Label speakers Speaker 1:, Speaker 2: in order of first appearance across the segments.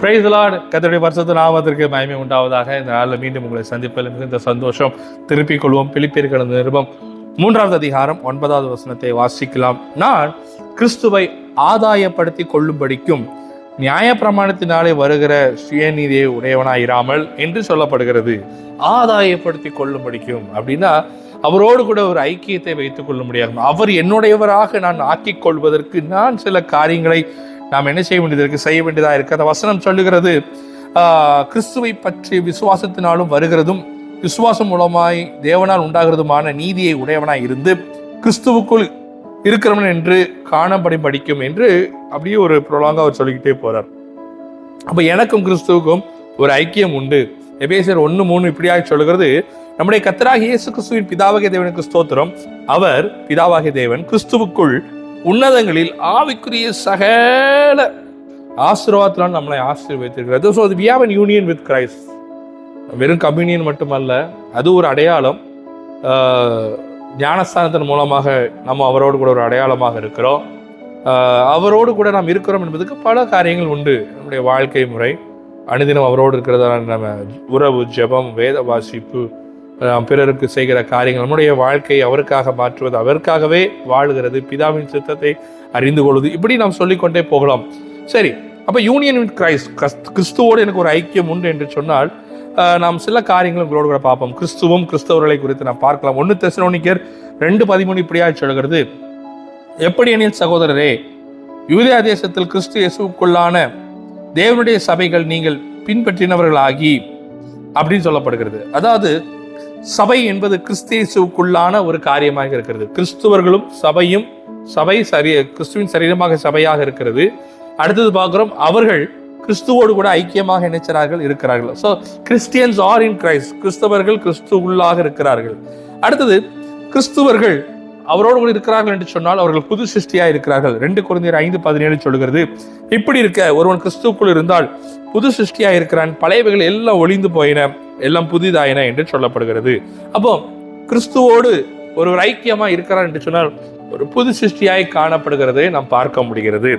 Speaker 1: பிரைஸ்லாட் கத்தடி வருஷத்து நாமத்திற்கு மயமை உண்டாவதாக இந்த நாளில் மீண்டும் உங்களை சந்திப்பதில் மிகுந்த சந்தோஷம் திருப்பிக் கொள்வோம் பிலிப்பியர்கள் நிருபம் மூன்றாவது அதிகாரம் ஒன்பதாவது வசனத்தை வாசிக்கலாம் நான் கிறிஸ்துவை ஆதாயப்படுத்தி கொள்ளும்படிக்கும் நியாயப்பிரமாணத்தினாலே வருகிற சுயநீதியை உடையவனாயிராமல் என்று சொல்லப்படுகிறது ஆதாயப்படுத்தி கொள்ளும்படிக்கும் அப்படின்னா அவரோடு கூட ஒரு ஐக்கியத்தை வைத்துக் கொள்ள முடியாது அவர் என்னுடையவராக நான் ஆக்கிக் கொள்வதற்கு நான் சில காரியங்களை நாம் என்ன செய்ய வேண்டியது இருக்கு செய்ய வேண்டியதாக இருக்கு அந்த வசனம் சொல்லுகிறது கிறிஸ்துவை பற்றி விசுவாசத்தினாலும் வருகிறதும் விசுவாசம் மூலமாய் தேவனால் உண்டாகிறதுமான நீதியை உடையவனாய் இருந்து கிறிஸ்துவுக்குள் இருக்கிறவன் என்று காணப்படி படிக்கும் என்று அப்படியே ஒரு புரோலாங்க அவர் சொல்லிக்கிட்டே போறார் அப்போ எனக்கும் கிறிஸ்துவுக்கும் ஒரு ஐக்கியம் உண்டு எபேசியர் ஒன்று மூணு இப்படியாக சொல்கிறது நம்முடைய கத்தராக இயேசு கிறிஸ்துவின் பிதாவாகிய தேவனுக்கு ஸ்தோத்திரம் அவர் பிதாவாகிய தேவன் கிறிஸ்துவுக்குள் உன்னதங்களில் ஆவிக்குரிய சகல ஆசீர்வாதத்தினால் நம்மளை ஆசீர்வதித்திருக்கிறது ஸோ அது we have an union with Christ வெறும் கம்யூனியன் மட்டுமல்ல அது ஒரு அடையாளம் ஞானஸ்தானத்தின் மூலமாக நம்ம அவரோடு கூட ஒரு அடையாளமாக இருக்கிறோம் அவரோடு கூட நாம் இருக்கிறோம் என்பதுக்கு பல காரியங்கள் உண்டு நம்முடைய வாழ்க்கை முறை அனுதினம் அவரோடு இருக்கிறதான நம்ம உறவு ஜபம் வேத வாசிப்பு பிறருக்கு செய்கிற காரியங்கள் நம்முடைய வாழ்க்கையை அவருக்காக மாற்றுவது அவருக்காகவே வாழ்கிறது பிதாவின் சித்தத்தை அறிந்து கொள்வது இப்படி நாம் சொல்லிக்கொண்டே போகலாம் சரி அப்போ யூனியன் வித் கிரைஸ்ட் கிறிஸ்துவோடு எனக்கு ஒரு ஐக்கியம் உண்டு என்று சொன்னால் நாம் சில காரியங்களும் உங்களோடு கூட பார்ப்போம் கிறிஸ்துவும் கிறிஸ்தவர்களை குறித்து நாம் பார்க்கலாம் ஒன்று தெசனோனிக்கர் ரெண்டு பதிமூணு இப்படியாக சொல்கிறது எப்படி எனில் சகோதரரே யூதியா தேசத்தில் கிறிஸ்து இயேசுக்குள்ளான தேவனுடைய சபைகள் நீங்கள் பின்பற்றினவர்களாகி அப்படின்னு சொல்லப்படுகிறது அதாவது சபை என்பது கிறிஸ்தேசுக்குள்ளான ஒரு காரியமாக இருக்கிறது கிறிஸ்துவர்களும் சபையும் சபை சரிய கிறிஸ்துவின் சரீரமாக சபையாக இருக்கிறது அடுத்தது பார்க்குறோம் அவர்கள் கிறிஸ்துவோடு கூட ஐக்கியமாக நினைச்சார்கள் இருக்கிறார்கள் so Christians are in Christ கிறிஸ்தவர்கள் கிறிஸ்துவுள்ளாக இருக்கிறார்கள் அடுத்தது கிறிஸ்துவர்கள் அவரோடு கூட இருக்கிறார்கள் என்று சொன்னால் அவர்கள் புது சிருஷ்டியாக இருக்கிறார்கள் ரெண்டு குழந்தையர் ஐந்து பதினேழு சொல்கிறது இப்படி இருக்க ஒருவன் கிறிஸ்துக்குள் இருந்தால் புது சிருஷ்டியாக இருக்கிறான் பழையவைகள் எல்லாம் ஒளிந்து போயின எல்லாம் புதிதாயின என்று சொல்லப்படுகிறது அப்போ கிறிஸ்துவோடு ஒரு ஐக்கியமாக இருக்கிறான் என்று சொன்னால் ஒரு புது சிருஷ்டியாய் காணப்படுகிறதை நாம் பார்க்க முடிகிறது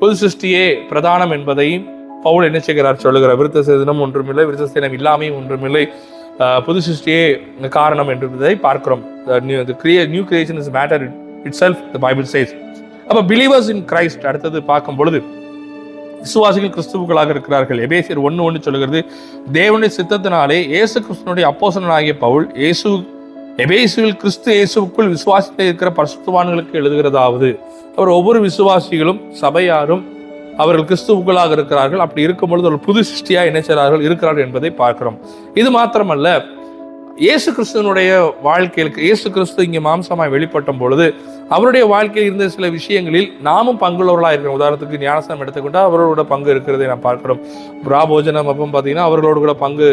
Speaker 1: புது சிருஷ்டியே பிரதானம் என்பதையும் பவுல் என்ன செய்கிறார் சொல்லுகிறார் விருத்த சேதனம் ஒன்றுமில்லை விருத்த சேதனம் இல்லாமையும் ஒன்றுமில்லை புது சிருஷ்டியே காரணம் என்றதை பார்க்கிறோம் நியூ கிரியே new creation is matter itself the Bible says அப்போ பிலீவர்ஸ் இன் கிரைஸ்ட் அடுத்தது பார்க்கும் பொழுது விசுவாசிகள் கிறிஸ்துவர்களாக இருக்கிறார்கள் எபேசியர் ஒன்று ஒன்று சொல்கிறது தேவனுடைய சித்தத்தினாலே இயேசு கிறிஸ்தனுடைய அப்போசனாகிய பவுல் இயேசு எபேசுவில் கிறிஸ்து இயேசுக்குள் விசுவாசித்த இருக்கிற பரிசுத்துவான்களுக்கு எழுதுகிறதாவது அவர் ஒவ்வொரு விசுவாசிகளும் சபையாரும் அவர்கள் கிறிஸ்துவுக்குள்ளாக இருக்கிறார்கள் அப்படி இருக்கும் பொழுது ஒரு புது சிருஷ்டியாக இணைச்சார்கள் இருக்கிறார்கள் என்பதை பார்க்கிறோம் இது மாத்திரமல்ல இயேசு கிறிஸ்துவனுடைய வாழ்க்கையில் இயேசு கிறிஸ்து இங்கே மாம்சமாய் வெளிப்பட்ட பொழுது அவருடைய வாழ்க்கையில் இருந்த சில விஷயங்களில் நாமும் பங்குள்ளவர்களாக இருக்கிறோம் உதாரணத்துக்கு ஞானசனம் எடுத்துக்கொண்டால் அவர்களோட பங்கு இருக்கிறதை நான் பார்க்கிறோம் பிராபோஜனம் அப்போ பார்த்தீங்கன்னா அவர்களோட கூட பங்கு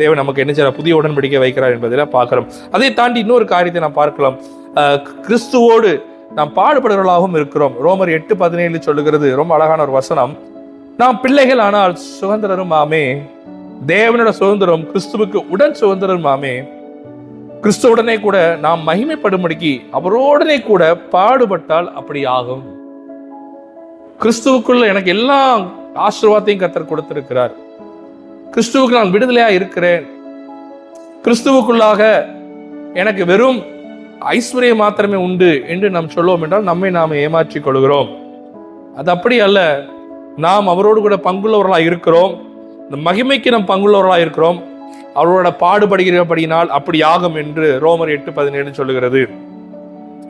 Speaker 1: தேவன் நமக்கு என்ன செய்யற புதிய உடன்படிக்கை வைக்கிறார் என்பதில் பார்க்கிறோம் அதை தாண்டி இன்னொரு காரியத்தை நான் பார்க்கலாம் கிறிஸ்துவோடு நாம் பாடுபடுகிறவர்களாகவும் இருக்கிறோம் ரோமர் எட்டு பதினேழு சொல்லுகிறது ரொம்ப அழகான ஒரு வசனம் நாம் பிள்ளைகள் ஆனால் சுதந்திரரும் ஆமே தேவனோட சுதந்திரம் கிறிஸ்துவுக்கு உடன் சுதந்திரம் ஆமே கிறிஸ்துவுடனே கூட நாம் மகிமைப்படும்படிக்கு அவரோடனே கூட பாடுபட்டால் அப்படி ஆகும் கிறிஸ்துவுக்குள்ள எனக்கு எல்லா ஆசீர்வாதத்தையும் கத்தர் கொடுத்திருக்கிறார் கிறிஸ்துவுக்கு நான் விடுதலையா இருக்கிறேன் கிறிஸ்துவுக்குள்ளாக எனக்கு வெறும் ஐஸ்வர்யம் மாத்திரமே உண்டு என்று நாம் சொல்லுவோம் என்றால் நம்மை நாம் ஏமாற்றிக் கொள்கிறோம் அது அப்படி அல்ல நாம் அவரோடு கூட பங்குள்ளவர்களாக இருக்கிறோம் இந்த மகிமைக்கு நாம் பங்குள்ளவர்களாக இருக்கிறோம் அவரோட பாடுபடுகிறபடியினால் அப்படி ஆகும் என்று ரோமர் எட்டு பதினேழு சொல்லுகிறது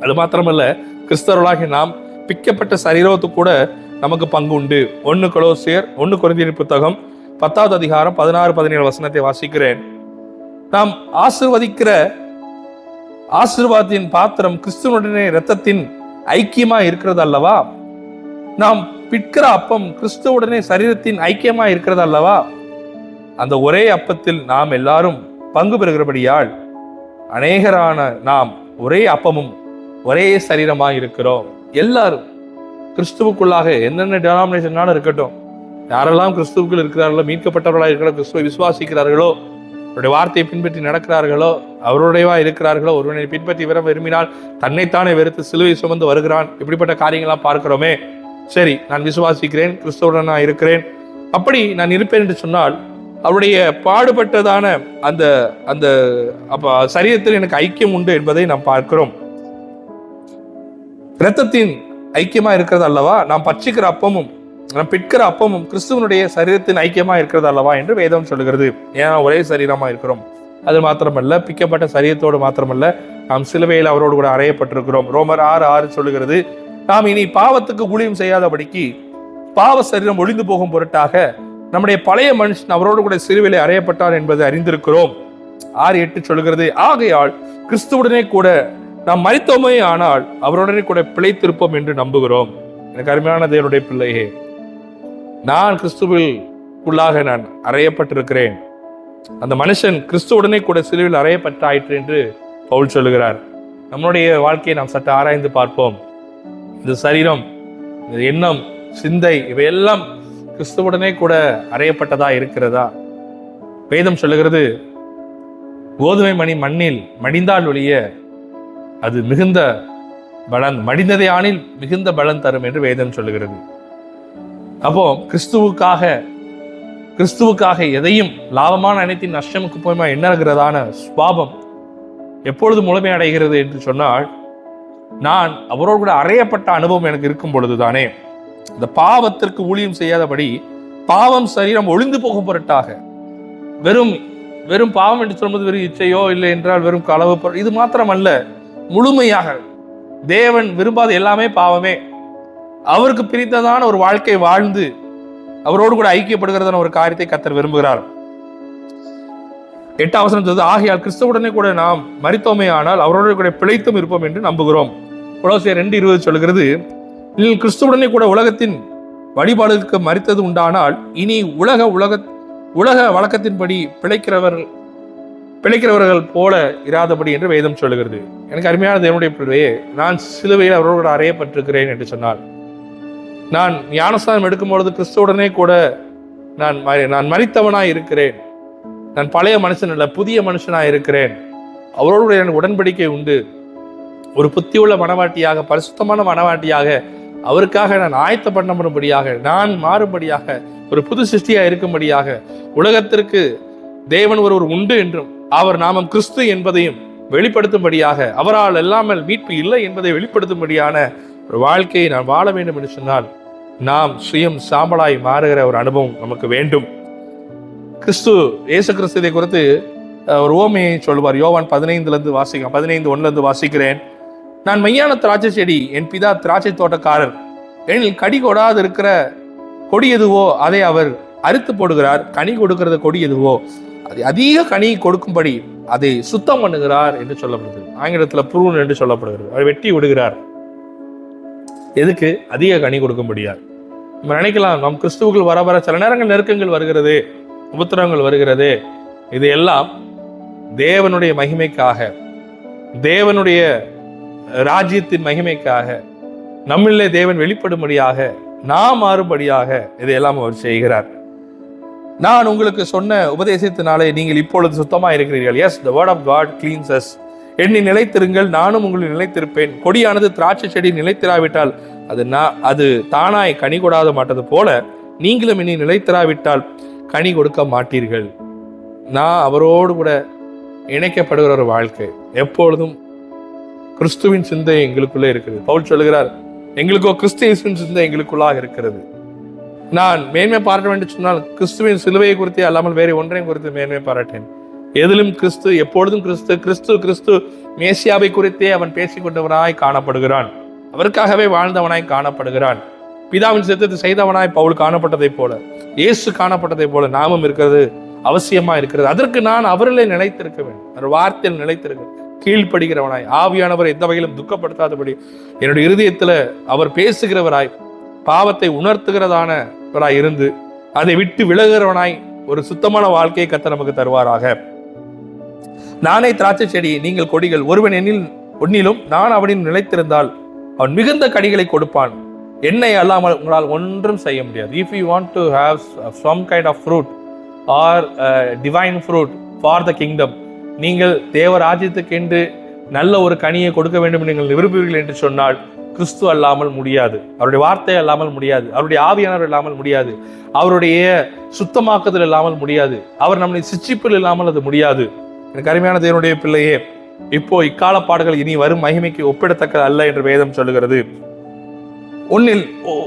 Speaker 1: அது மாத்திரமல்ல கிறிஸ்தவர்களாகி நாம் பிக்கப்பட்ட சரீரத்து கூட நமக்கு பங்கு உண்டு ஒன்று கொலோசியர் ஒன்று குறைந்தியர் புத்தகம் பத்தாவது அதிகாரம் பதினாறு பதினேழு வசனத்தை வாசிக்கிறேன் நாம் ஆசிர்வதிக்கிற ஆசிர்வாதத்தின் பாத்திரம் கிறிஸ்துவனுடனே இரத்தத்தின் ஐக்கியமா இருக்கிறது அல்லவா நாம் பிற்கிற அப்பம் கிறிஸ்துவுடனே சரீரத்தின் ஐக்கியமா இருக்கிறது அல்லவா அந்த ஒரே அப்பத்தில் நாம் எல்லாரும் பங்கு பெறுகிறபடியால் அநேகரான நாம் ஒரே அப்பமும் ஒரே சரீரமாக இருக்கிறோம் எல்லாரும் கிறிஸ்துவுக்குள்ளாக என்னென்ன டெனாமினேஷனாலும் இருக்கட்டும் யாரெல்லாம் கிறிஸ்துவுக்குள் இருக்கிறார்களோ மீட்கப்பட்டவர்களாக இருக்கிற கிறிஸ்துவை விசுவாசிக்கிறார்களோ அவருடைய வார்த்தையை பின்பற்றி நடக்கிறார்களோ அவருடையவா இருக்கிறார்களோ ஒருவனை பின்பற்றி விர விரும்பினால் தன்னைத்தானே வெறுத்து சிலுவை சுமந்து வருகிறான் இப்படிப்பட்ட காரியங்களாம் பார்க்கிறோமே சரி நான் விசுவாசிக்கிறேன் கிறிஸ்தவுடன் நான் இருக்கிறேன் அப்படி நான் இருப்பேன் என்று சொன்னால் அவருடைய பாடுபட்டதான அந்த அந்த அப்போ சரீரத்தில் எனக்கு ஐக்கியம் உண்டு என்பதை நாம் பார்க்கிறோம் இரத்தத்தின் ஐக்கியமா இருக்கிறது அல்லவா நாம் பச்சிக்கிற அப்பமும் நாம் பிற்கிற அப்பமும் கிறிஸ்துவனுடைய சரீரத்தின் ஐக்கியமாக இருக்கிறது அல்லவா என்று வேதம் சொல்கிறது ஏன்னா ஒரே சரீரமாக இருக்கிறோம் அது மாத்திரமல்ல பிக்கப்பட்ட சரீரத்தோடு மாத்திரமல்ல நாம் சிலுவையில் அவரோடு கூட அறையப்பட்டிருக்கிறோம் ரோமர் ஆறு ஆறு சொல்லுகிறது நாம் இனி பாவத்துக்கு ஊழியம் செய்யாதபடிக்கு பாவ சரீரம் ஒளிந்து போகும் பொருட்டாக நம்முடைய பழைய மனுஷன் அவரோடு கூட சிலுவையில் அறையப்பட்டார் என்பது அறிந்திருக்கிறோம் ஆறு எட்டு சொல்கிறது ஆகையால் கிறிஸ்துவுடனே கூட நாம் மறித்தோமே ஆனால் அவருடனே கூட பிழைத்திருப்போம் என்று நம்புகிறோம் எனக்கு அருமையான தேவனுடைய பிள்ளையே நான் கிறிஸ்துவில் உள்ளாக நான் அறையப்பட்டிருக்கிறேன் அந்த மனுஷன் கிறிஸ்துவுடனே கூட சிலுவில் அறையப்பட்டாயிற்று என்று பவுல் சொல்லுகிறார் நம்மளுடைய வாழ்க்கையை நாம் சற்று ஆராய்ந்து பார்ப்போம் இந்த சரீரம் இந்த எண்ணம் சிந்தை இவையெல்லாம் கிறிஸ்துவுடனே கூட அறையப்பட்டதா இருக்கிறதா வேதம் சொல்லுகிறது கோதுமை மணி மண்ணில் மடிந்தால் ஒழிய அது மிகுந்த பலன் மடிந்ததே ஆனில் மிகுந்த பலன் தரும் என்று வேதம் சொல்லுகிறது அப்போ கிறிஸ்துவுக்காக கிறிஸ்துவுக்காக எதையும் லாபமான அனைத்தின் நஷ்டமுக்கு போயமா என்ன இருக்கிறதான சுவாபம் எப்பொழுது முழுமை அடைகிறது என்று சொன்னால் நான் அவரோடு கூட அறையப்பட்ட அனுபவம் எனக்கு இருக்கும் பொழுதுதானே இந்த பாவத்திற்கு ஊழியம் செய்யாதபடி பாவம் சரீரம் ஒளிந்து போகும் பொருட்டாக வெறும் வெறும் பாவம் என்று சொல்வது வெறும் இச்சையோ இல்லை என்றால் வெறும் களவு இது மாத்திரம் அல்ல முழுமையாக தேவன் விரும்பாத எல்லாமே பாவமே அவருக்கு பிரித்ததான ஒரு வாழ்க்கை வாழ்ந்து அவரோடு கூட ஐக்கியப்படுகிறதான ஒரு காரியத்தை கத்தர் விரும்புகிறார் எட்டாம் அவசரம் சொல்வது ஆகையால் கிறிஸ்தவுடனே கூட நாம் மறித்தோமே ஆனால் அவரோட கூட பிழைத்தும் இருப்போம் என்று நம்புகிறோம் குலோசியர் ரெண்டு இருபது சொல்கிறது இதில் கிறிஸ்துவுடனே கூட உலகத்தின் வழிபாடுகளுக்கு மறித்தது உண்டானால் இனி உலக உலக உலக வழக்கத்தின்படி பிழைக்கிறவர்கள் பிழைக்கிறவர்கள் போல இராதபடி என்று வேதம் சொல்கிறது எனக்கு அருமையான தேவனுடைய பிள்ளையே நான் சிலுவையில் அவரோடு அறையப்பட்டிருக்கிறேன் என்று சொன்னால் நான் ஞானஸ்தானம் எடுக்கும் பொழுது கிறிஸ்துவுடனே கூட நான் நான் மறித்தவனாய் இருக்கிறேன் நான் பழைய மனுஷன் இல்லை புதிய மனுஷனாக இருக்கிறேன் அவரோடு எனக்கு உடன்படிக்கை உண்டு ஒரு புத்தியுள்ள மனவாட்டியாக பரிசுத்தமான மனவாட்டியாக அவருக்காக நான் ஆயத்த பண்ணப்படும்படியாக நான் மாறும்படியாக ஒரு புது சிருஷ்டியாக இருக்கும்படியாக உலகத்திற்கு தேவன் ஒருவர் உண்டு என்றும் அவர் நாமம் கிறிஸ்து என்பதையும் வெளிப்படுத்தும்படியாக அவரால் எல்லாமல் மீட்பு இல்லை என்பதை வெளிப்படுத்தும்படியான ஒரு வாழ்க்கையை நான் வாழ வேண்டும் என்று சொன்னால் நாம் சுயம் சாம்பலாய் மாறுகிற ஒரு அனுபவம் நமக்கு வேண்டும் கிறிஸ்து இயேசு கிறிஸ்துவை குறித்து ஒரு ஓமையை சொல்வார் யோவான் பதினைந்துலேருந்து வாசிக்க பதினைந்து ஒன்றுலேருந்து வாசிக்கிறேன் நான் மையான திராட்சை செடி என் பிதா திராட்சை தோட்டக்காரர் எனில் கடி கொடாது இருக்கிற கொடி எதுவோ அதை அவர் அறுத்து போடுகிறார் கனி கொடுக்கறது கொடி எதுவோ அது அதிக கனி கொடுக்கும்படி அதை சுத்தம் பண்ணுகிறார் என்று சொல்லப்படுகிறது ஆங்கிலத்தில் புருவன் என்று சொல்லப்படுகிறது அவர் வெட்டி விடுகிறார் எதுக்கு அதிக கனி முடியாது நம்ம நினைக்கலாம் நம் கிறிஸ்துவுகள் வர வர சில நேரங்கள் நெருக்கங்கள் வருகிறது உபத்திரங்கள் வருகிறது இது எல்லாம் தேவனுடைய மகிமைக்காக தேவனுடைய ராஜ்யத்தின் மகிமைக்காக நம்மளே தேவன் வெளிப்படும்படியாக நாம் மாறும்படியாக இதையெல்லாம் அவர் செய்கிறார் நான் உங்களுக்கு சொன்ன உபதேசத்தினாலே நீங்கள் இப்பொழுது சுத்தமாக இருக்கிறீர்கள் yes the word of God cleanse us எண்ணி நிலைத்திருங்கள் நானும் உங்களை நிலைத்திருப்பேன் கொடியானது திராட்சை செடி நிலைத்திராவிட்டால் அது நான் அது தானாய் கனி கொடாத மாட்டது போல நீங்களும் இனி நிலைத்திராவிட்டால் கனி கொடுக்க மாட்டீர்கள் நான் அவரோடு கூட இணைக்கப்படுகிற ஒரு வாழ்க்கை எப்பொழுதும் கிறிஸ்துவின் சிந்தை எங்களுக்குள்ளே இருக்கிறது பவுல் சொல்லுகிறார் எங்களுக்கோ கிறிஸ்துவின் சிந்தை எங்களுக்குள்ளாக இருக்கிறது நான் மேன்மை பாராட்ட வேண்டும் சொன்னால் கிறிஸ்துவின் சிலுவையை குறித்து அல்லாமல் வேறு ஒன்றையும் குறித்து மேன்மை பாராட்டேன் எதிலும் கிறிஸ்து எப்பொழுதும் கிறிஸ்து கிறிஸ்து கிறிஸ்து மேசியாவை குறித்தே அவன் பேசிக்கொண்டவனாய் காணப்படுகிறான் அவருக்காகவே வாழ்ந்தவனாய் காணப்படுகிறான் பிதாவின் சித்தத்தை செய்தவனாய் பவுல் காணப்பட்டதைப் போல இயேசு காணப்பட்டதைப் போல நாமும் இருக்கிறது அவசியமா இருக்கிறது அதற்கு நான் அவர்களே நிலைத்திருக்க வேண்டும் வார்த்தையில் நிலைத்திருக்க கீழ்ப்படுகிறவனாய் ஆவியானவர் எந்த வகையிலும் துக்கப்படுத்தாதபடி என்னுடைய இருதயத்துல அவர் பேசுகிறவராய் பாவத்தை உணர்த்துகிறதானவராய் இருந்து அதை விட்டு விலகிறவனாய் ஒரு சுத்தமான வாழ்க்கையை கத்த நமக்கு தருவாராக நானே திராட்சை செடி நீங்கள் கொடிகள் ஒருவன் எண்ணில் ஒன்னிலும் நான் அவனில் நிலைத்திருந்தால் அவன் மிகுந்த கடிகளை கொடுப்பான் என்னை அல்லாமல் உங்களால் ஒன்றும் செய்ய முடியாது if you want to have some kind of fruit or divine fruit for the kingdom நீங்கள் தேவ ராஜ்யத்துக்கென்று நல்ல ஒரு கனியை கொடுக்க வேண்டும் நீங்கள் விரும்புவீர்கள் என்று சொன்னால் கிறிஸ்து அல்லாமல் முடியாது அவருடைய வார்த்தை அல்லாமல் முடியாது அவருடைய ஆவியானவர் இல்லாமல் முடியாது அவருடைய சுத்தமாக்குதல் இல்லாமல் முடியாது அவர் நம்முடைய சிச்சிப்பில் இல்லாமல் அது முடியாது எனக்கு அருமையான தேவனுடைய பிள்ளையே இப்போ இக்கால பாடுகள் இனி வரும் மகிமைக்கு ஒப்பிடத்தக்க அல்ல என்று வேதம் சொல்லுகிறது உன்னில்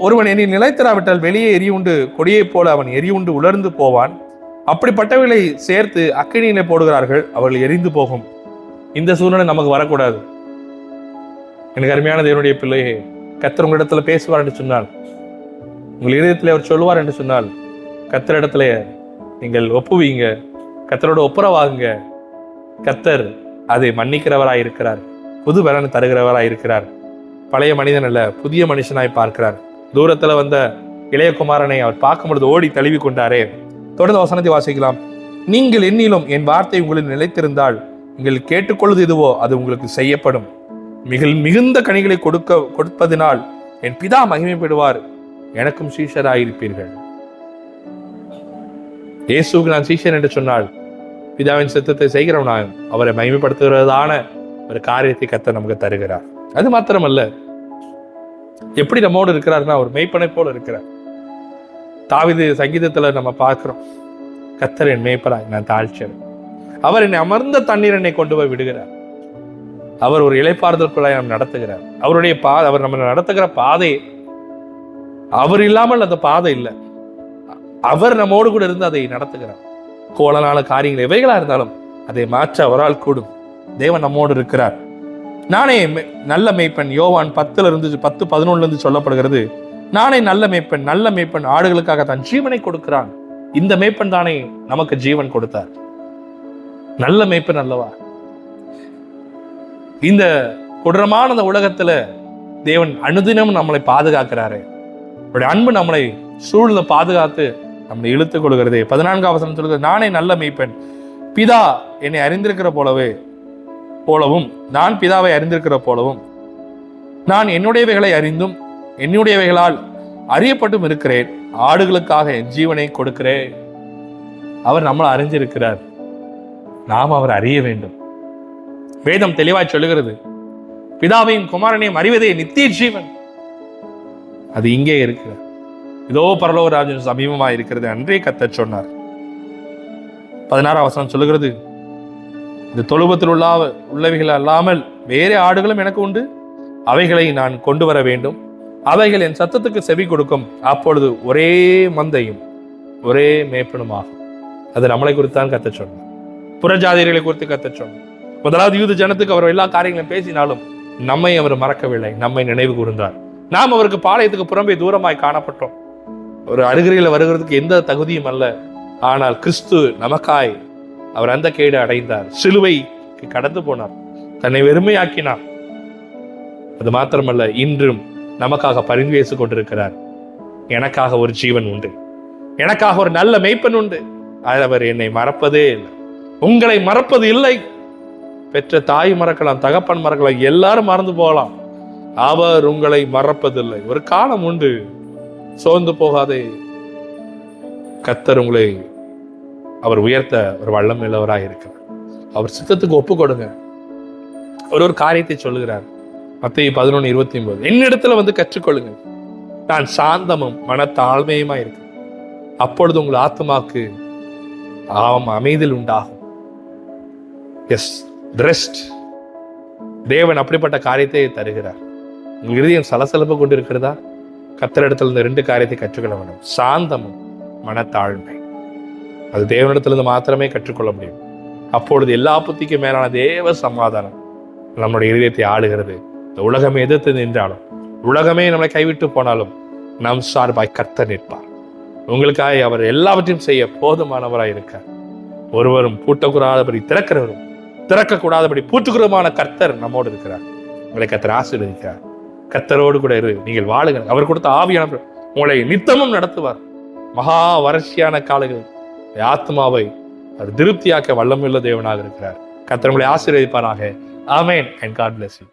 Speaker 1: ஒருவன் என்னில் நிலைத்தராவிட்டால் வெளியே எரியுண்டு கொடியைப் போல அவன் எரியுண்டு உலர்ந்து போவான் அப்படிப்பட்டவர்களை சேர்த்து அக்கினியிலே போடுகிறார்கள் அவர்கள் எரிந்து போகும் இந்த சூழ்நிலை நமக்கு வரக்கூடாது எனக்கு அருமையான தேவனுடைய பிள்ளையே கத்தர் உங்களிடத்துல பேசுவார் என்று சொன்னால் உங்கள் இதயத்தில் அவர் சொல்லுவார் என்று சொன்னால் கத்தர் இடத்துல நீங்கள் ஒப்புவீங்க கத்தரோட ஒப்புரவாகுங்க கத்தர் அதை மன்னிக்கிறவராய் இருக்கிறார் புது பலன் தருகிறவராய் இருக்கிறார் பழைய மனிதன் அல்ல புதிய மனுஷனாய் பார்க்கிறார் தூரத்துல வந்த இளையகுமாரனை அவர் பார்க்கும் பொழுது ஓடி தழுவி கொண்டாரே தொடர்ந்து வசனத்தை வாசிக்கலாம் நீங்கள் எண்ணிலும் என் வார்த்தை உங்களில் நிலைத்திருந்தால் நீங்கள் கேட்டுக்கொள்வது எதுவோ அது உங்களுக்கு செய்யப்படும் மிக மிகுந்த கனிகளை கொடுக்க கொடுப்பதினால் என் பிதா மகிமைப்படுவார் எனக்கும் சீஷராயிருப்பீர்கள் இயேசுக்கு நான் சீஷன் என்று சொன்னால் பிதாவின் சித்தத்தை செய்கிறவனாயும் அவரை மகிமைப்படுத்துகிறதான ஒரு காரியத்தை கத்த நமக்கு தருகிறார் அது மாத்திரமல்ல எப்படி நம்மோடு இருக்கிறார்னா அவர் மெய்ப்பனை போல இருக்கிறார் தாவிது சங்கீதத்துல நம்ம பார்க்கிறோம் கத்தர் என் மேய்ப்பராய் நான் தாழ்ச்சியர் அவர் என்னை அமர்ந்த தண்ணீர் என்னை கொண்டு போய் விடுகிறார் அவர் ஒரு இலைப்பாறுதலுக்குள்ளாய் நம்ம நடத்துகிறார் அவருடைய பா அவர் நம்ம நடத்துகிற பாதை அவர் இல்லாமல் அந்த பாதை இல்லை அவர் நம்மோடு கூட இருந்து அதை நடத்துகிறார் கோலனான காரியங்கள் எவைகளாக இருந்தாலும் அதை மாற்ற அவரால் கூடும் தேவன் நம்மோடு இருக்கிறார் நானே நல்ல மேய்ப்பன் யோவான் பத்துல இருந்து பத்து பதினொன்னுல இருந்து சொல்லப்படுகிறது நானே நல்ல மேய்ப்பன் நல்ல மேய்ப்பன் ஆடுகளுக்காக தான் ஜீவனை கொடுக்கிறான் இந்த மேய்ப்பன் தானே நமக்கு ஜீவன் கொடுத்தார் நல்ல மேய்ப்பன் அல்லவா இந்த குடரமான அந்த உலகத்துல தேவன் அனுதினம் நம்மளை பாதுகாக்கிறாரு அவருடைய அன்பு நம்மளை சூழல பாதுகாத்து நம்ம இழுத்து கொள்கிறது பதினான்காம் வசனம் சொல்கிறது நானே நல்ல மெய்ப்பெண் பிதா என்னை அறிந்திருக்கிற போலவே போலவும் நான் பிதாவை அறிந்திருக்கிற போலவும் நான் என்னுடையவைகளை அறிந்தும் என்னுடையவைகளால் அறியப்பட்டும் இருக்கிறேன் ஆடுகளுக்காக என் ஜீவனை கொடுக்கிறேன் அவர் நம்மளை அறிஞ்சிருக்கிறார் நாம் அவர் அறிய வேண்டும் வேதம் தெளிவாய் சொல்லுகிறது பிதாவையும் குமாரனையும் அறிவதே நித்திய ஜீவன் அது இங்கே இருக்கிறார் இதோ பரலோக ராஜ்யம் சமீபமாக இருக்கிறது அன்றே கத்த சொன்னார் பதினாறாம் வசனம் சொல்லுகிறது இந்த தொழுவத்தில் உள்ள உள்ளவைகள் அல்லாமல் வேறு ஆடுகளும் எனக்கு உண்டு அவைகளை நான் கொண்டு வர வேண்டும் அவைகள் என் சத்தத்துக்கு செவி கொடுக்கும் அப்பொழுது ஒரே மந்தையும் ஒரே ஆகும் அது நம்மளை குறித்தான் கத்த சொன்னார் புறஜாதிகளை குறித்து கத்த சொன்னார் முதலாவது யூத ஜனத்துக்கு அவர் எல்லா காரியங்களும் பேசினாலும் நம்மை அவர் மறக்கவில்லை நம்மை நினைவு கூர்ந்தார் நாம் அவருக்கு பாளையத்துக்கு புறம்பே தூரமாய் காணப்பட்டோம் ஒரு அழுகிறையில் வருகிறதுக்கு எந்த தகுதியும் அல்ல ஆனால் கிறிஸ்து நமக்காய் அவர் அந்த கேடு அடைந்தார் சிலுவை கடந்து போனார் தன்னை வெறுமையாக்கினார் அது மாத்திரமல்ல இன்றும் நமக்காக பரிந்துவேசு கொண்டிருக்கிறார் எனக்காக ஒரு ஜீவன் உண்டு எனக்காக ஒரு நல்ல மெய்ப்பன் உண்டு அவர் என்னை மறப்பதே இல்லை உங்களை மறப்பது இல்லை பெற்ற தாய் மறக்கலாம் தகப்பன் மறக்கலாம் எல்லாரும் மறந்து போகலாம் அவர் உங்களை மறப்பதில்லை ஒரு காலம் உண்டு சோர்ந்து போகாதே கத்தர் உங்களை அவர் உயர்த்த ஒரு வல்லம் உள்ளவராக இருக்கிறார் அவர் சித்தத்துக்கு ஒப்பு கொடுங்க ஒரு ஒரு காரியத்தை சொல்லுகிறார் மத்திய பதினொன்று இருபத்தி ஒன்பது என்னிடத்துல வந்து கற்றுக்கொள்ளுங்கள் நான் சாந்தமும் மனத்தாழ்மையுமா இருக்கேன் அப்பொழுது உங்கள் ஆத்மாக்கு ஆம் அமைதியில் உண்டாகும் எஸ் ரெஸ்ட் தேவன் அப்படிப்பட்ட காரியத்தை தருகிறார் உங்கள் இறுதியம் சலசலப்பு கொண்டு இருக்கிறதா இருந்து ரெண்டு காரியத்தை கற்றுக்கொள்ள வேண்டும் சாந்தமும் மனத்தாழ்மை அது தேவனிடத்திலிருந்து மாத்திரமே கற்றுக்கொள்ள முடியும் அப்பொழுது எல்லா புத்திக்கும் மேலான தேவ சமாதானம் நம்முடைய இதயத்தை ஆளுகிறது இந்த உலகமே எதிர்த்து நின்றாலும் உலகமே நம்மளை கைவிட்டு போனாலும் நம் சார்பாய் கத்த நிற்பார் உங்களுக்காக அவர் எல்லாவற்றையும் செய்ய போதுமானவராய் இருக்கார் ஒருவரும் பூட்டக்கூடாதபடி திறக்கிறவரும் திறக்கக்கூடாதபடி பூட்டுக்கிறதுமான கர்த்தர் நம்மோடு இருக்கிறார் உங்களை கர்த்தர் ஆசீர்வதிக்கிறார் கத்தரோடு கூட இரு நீங்கள் வாழுங்கள் அவர் கொடுத்த ஆவியான உங்களை நித்தமும் நடத்துவார் மகா வறட்சியான காலங்கள் ஆத்மாவை அவர் திருப்தியாக்க வல்லமுள்ள தேவனாக இருக்கிறார் கத்தர் உங்களை ஆசீர்வதிப்பாராக ஆமேன் அண்ட் காட் பிளஸ் யூ